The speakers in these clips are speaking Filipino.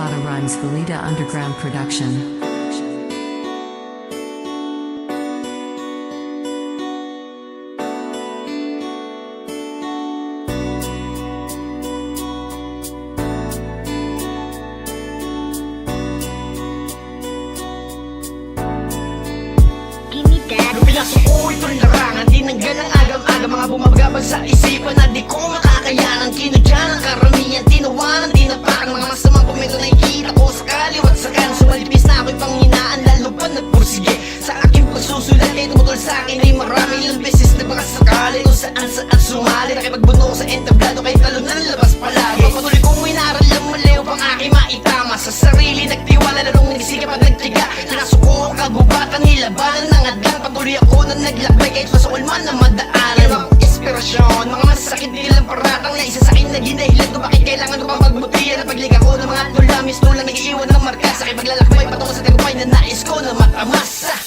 Prada runs Valida Underground Production. Give me that. Nung pinasok ko ito'y larangan Tinanggal ang agam-agam Mga bumabagabag sa isipan Na di ko makakayanan Kinudyan ang karamihan sa akin Ay marami ilang beses na baka sakali Kung saan saan sumali. Nakipagbuno ko sa entablado Kahit talon ang labas palagi. Patuloy kong inaral ang mali Upang aking maitama Sa sarili. Nagtiwala Lalong nagsikap at nagtiga. Pinasok ko ang kagubatan Nilabanan ng adlan Patuloy ako na naglakbay Kahit masawal man na madaanan. Ang inspirasyon Mga masakit di lang paratang Na isa sa akin na ginahilan. Kung bakit kailangan ko pang magbutihan? Ang pagliga ko ng mga tulamis Tulang nag-iiwan ng marka Sa kipaglalakbay Patungo sa tagumpay na nais ko na matamasa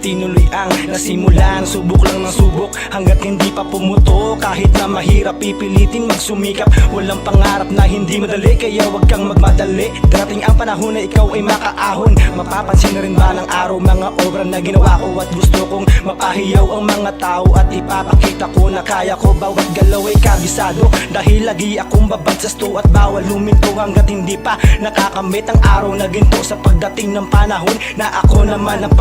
tinuloy ang nasimulan Subok lang ng subok hanggat hindi pa pumuto. Kahit na mahirap pipilitin magsumikap. Walang pangarap na hindi madali kaya wag kang magmadali. Darating ang panahon na ikaw ay makaahon. Mapapansin na rin ba ng araw mga obra na ginawa ko? At gusto kong mapahiyaw ang mga tao At ipapakita ko na kaya ko. Bawat galaw ay kabisado Dahil lagi akong babagsasto at bawal luminto Hanggat hindi pa nakakamit ang araw na ginto. Sa pagdating ng panahon na ako naman ang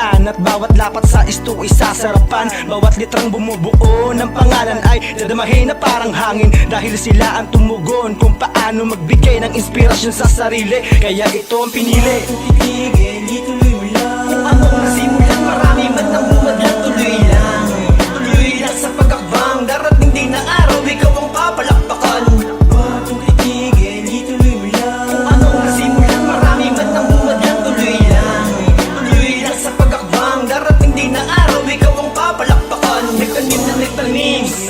pagpapalakpakan At bawat lapat sa isto ay sasarapan. Bawat litrang bumubuo ng pangalan ay dadamahin na parang hangin. Dahil sila ang tumugon kung paano magbigay ng inspirasyon sa sarili. Kaya ito ang pinili. Titigil, ituloy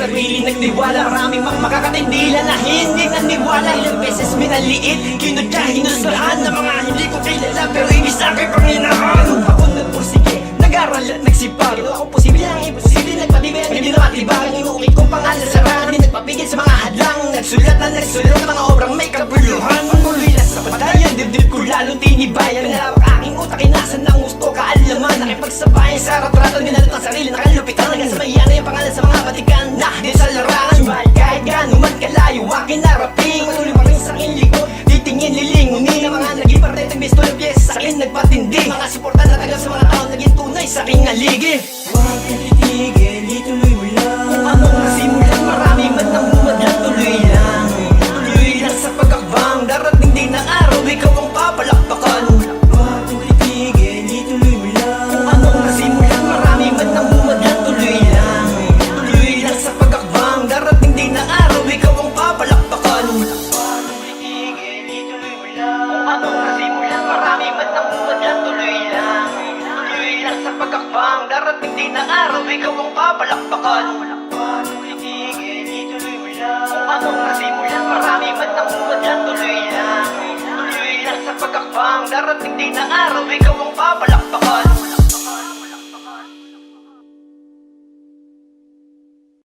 sarili nagtiwala. Maraming mang makakatindila Na hindi naniwala Ilang beses minaliit Kinudya hinusgahan Ng mga hindi ko kilala. Pero ibig sa akin Panginoon ako nagpursige Nag-aral at nagsipag. Ginawa ko posible ang imposible Nagpatibay ang hindi na matibag Ang inuukit kong pangalan sa rangan Di nagpapigil sa mga hadlang. Nagsulat na nagsulat ng mga obrang may kabuluhan. Patuloy lang sa patayan Dibdib ko lalo tinibayan. Nalawak aking utak Inasan ng gusto kaalaman. Nakipagsabayan sa ratrato Minalat ang sarili Nakalupitan Hanggang sa mayana yung pangalan sa mga batikan Nagbisto ng piyesa sa akin Nagpatindi. Mga suporta na tagal sa mga tao Naging tunay sa aking aligi Huwag kang titigil, ituloy mo lang Ikaw ang papalakpakan. Kang titigil, ituloy mo lang. Kung anong nasimulan Marami man ang umadlan Tuloy lang. Tuloy lang sa pagkakbang. Darating din ang araw. Ikaw ang papalakpakan